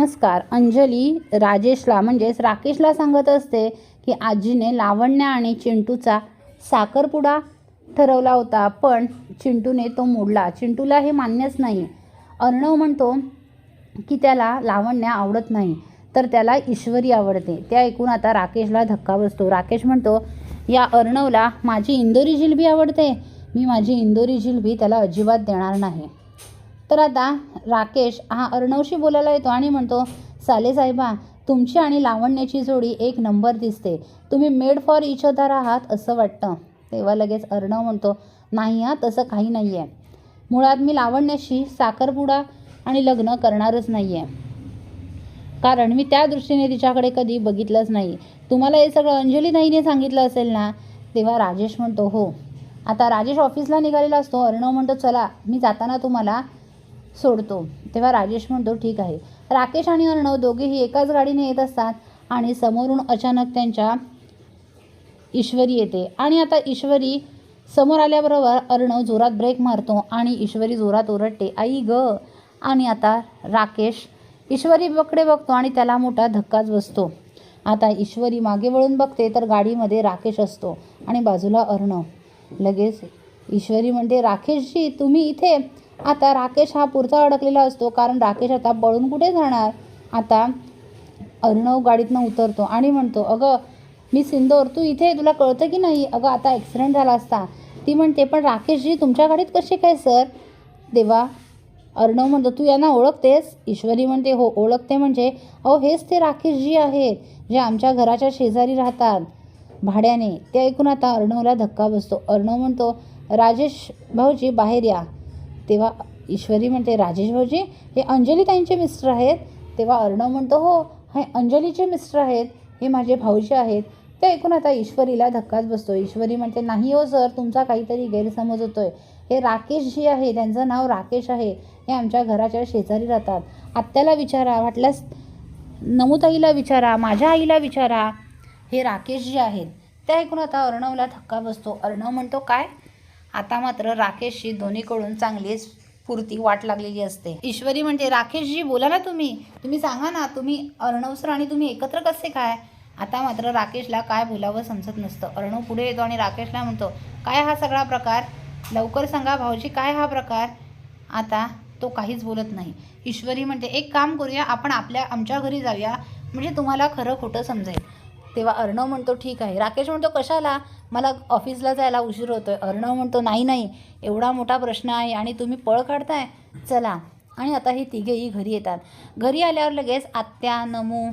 नमस्कार अंजली राजेशला म्हणजेच राकेशला सांगत असते की आजीने लावण्य आणि चिंटूचा साखरपुडा ठरवला होता पण चिंटूने तो मोडला. चिंटूला हे मान्यच नाही. अर्णव म्हणतो की त्याला लावण्य आवडत नाही तर त्याला ईश्वरी आवडते. त्या ऐकून आता राकेशला धक्का बसतो. राकेश म्हणतो या अर्णवला माझी इंदोरी जिलबी आवडते. मी माझी इंदोरी जिलबी त्याला अजिबात देणार नाही. तर आता राकेश हा अर्णवशी बोलायला येतो आणि म्हणतो साले साहेबा तुमची आणि लावण्याची जोडी एक नंबर दिसते. तुम्ही मेड फॉर इच अदर आहात असं वाटतं. तेव्हा लगेच अर्णव म्हणतो नाही हा तसं काही नाही आहे मुळात मी लावण्याशी साखरपुडा आणि लग्न करणारच नाही आहे कारण मी त्या दृष्टीने तिच्याकडे कधी बघितलंच नाही. तुम्हाला हे सगळं अंजली ताईने सांगितलं असेल ना? तेव्हा राजेश म्हणतो हो. आता राजेश ऑफिसला निघालेला असतो. अर्णव म्हणतो चला मी जाताना तुम्हाला सोडतो. तेव्हा राजेश म्हणतो ठीक आहे. राकेश आणि अर्णव दोघेही एकाच गाडीने येत असतात आणि समोरून अचानक त्यांच्या ईश्वरी येते. आणि आता ईश्वरी समोर आल्याबरोबर अर्णव जोरात ब्रेक मारतो आणि ईश्वरी जोरात ओरडते आई ग. आणि आता राकेश ईश्वरी बकडे बघतो आणि त्याला मोठा धक्काच बसतो. आता ईश्वरी मागे वळून बघते तर गाडीमध्ये राकेश असतो आणि बाजूला अर्णव. लगेच ईश्वरी म्हणते राकेशजी तुम्ही इथे आता राकेश हा पुरता अडकलेला असतो कारण राकेश आता पळून कुठे जाणार? आता अर्णव गाडीतनं उतरतो आणि म्हणतो अगं मी सिंदोर तू इथे तुला कळतं की नाही? अगं आता ॲक्सिडेंट झाला असता. ती म्हणते पण राकेशजी तुमच्या गाडीत कसे काय सर? देवा अर्णव म्हणतो तू यांना ओळखतेस? ईश्वरी म्हणते हो ओळखते म्हणजे अहो हेच ते राकेशजी आहेत जे आमच्या घराच्या शेजारी राहतात. भाड्याने ते ऐकून आता अर्णवला धक्का बसतो. अर्णव म्हणतो राजेश भाऊजी बाहेर या. तेव्हा ईश्वरी म्हणते राजेश भाऊजी हे अंजली ताईंचे मिस्टर आहेत. तेव्हा अर्णव म्हणतो हो हे अंजलीचे मिस्टर आहेत हे माझे भाऊजी आहेत. ते ऐकून आता ईश्वरीला धक्काच बसतो. ईश्वरी म्हणते नाही हो सर तुमचा काहीतरी गैरसमज होतोय. हे राकेश जी आहे त्यांचं नाव राकेश आहे हे आमच्या घराच्या शेजारी राहतात. आत्याला विचारा वाटल्यास नमुताईला विचारा माझ्या आईला विचारा. हे राकेश जे आहेत. ते ऐकून आता अर्णवला धक्का बसतो. अर्णव म्हणतो काय? आता मात्र राकेशशी दोन्हीकडून चांगलीच पुरती वाट लागलेली असते. ईश्वरी म्हणजे राकेशजी बोला ना तुम्ही. तुम्ही सांगा ना तुम्ही अर्णव सर आणि तुम्ही एकत्र कसे काय? आता मात्र राकेशला काय बोलावं समजत नसतं. अर्णव पुढे येतो आणि राकेशला म्हणतो काय हा सगळा प्रकार? लवकर सांगा भाऊजी काय हा प्रकार? आता तो काहीच बोलत नाही. ईश्वरी म्हणते एक काम करूया आपण आपल्या आमच्या घरी जाऊया. म्हणजे तुम्हाला खरं खोटं समजेल. तेव्हा अर्णव म्हणतो ठीक आहे. राकेश म्हणतो कशाला? मला ऑफिसला जायला उशीर होतोय. अर्णव म्हणतो नाही नाही. एवढा मोठा प्रश्न आहे आणि तुम्ही पळ काढताय. चला. आणि आता ही तिघेही घरी येतात. घरी आल्यावर लगेच आत्या नमू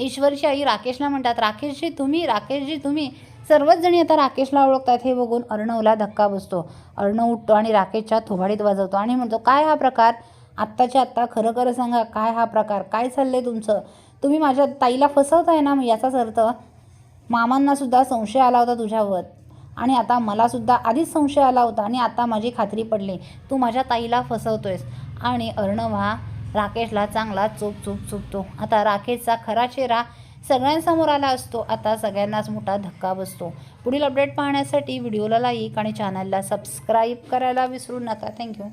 ईश्वरची आई राकेशला म्हणतात राकेशजी तुम्ही राकेशजी तुम्ही. सर्वच जणी आता राकेशला ओळखतात हे बघून अर्णवला धक्का बसतो. अर्णव उठतो आणि राकेशच्या थोबाडीत वाजवतो आणि म्हणतो काय हा प्रकार? आत्ताच्या आत्ता खरं खरं सांगा काय हा प्रकार? काय चाललंय तुमचं? तुम्ही माझ्या ताईला फसवताय ना याचाच अर्थ मामांनासुद्धा संशय आला होता तुझ्यावर. आणि आता मलासुद्धा आधीच संशय आला होता आणि आता माझी खात्री पडली. तू माझ्या ताईला फसवतोयस. आणि अर्णव हा राकेशला चांगला चोप चोप चोपतो. आता राकेशचा खरा चेहरा सगळ्यांसमोर आला असतो. आता सगळ्यांनाच मोठा धक्का बसतो. पुढील अपडेट पाहण्यासाठी व्हिडिओला लाईक आणि चॅनलला सबस्क्राईब करायला विसरू नका. थँक्यू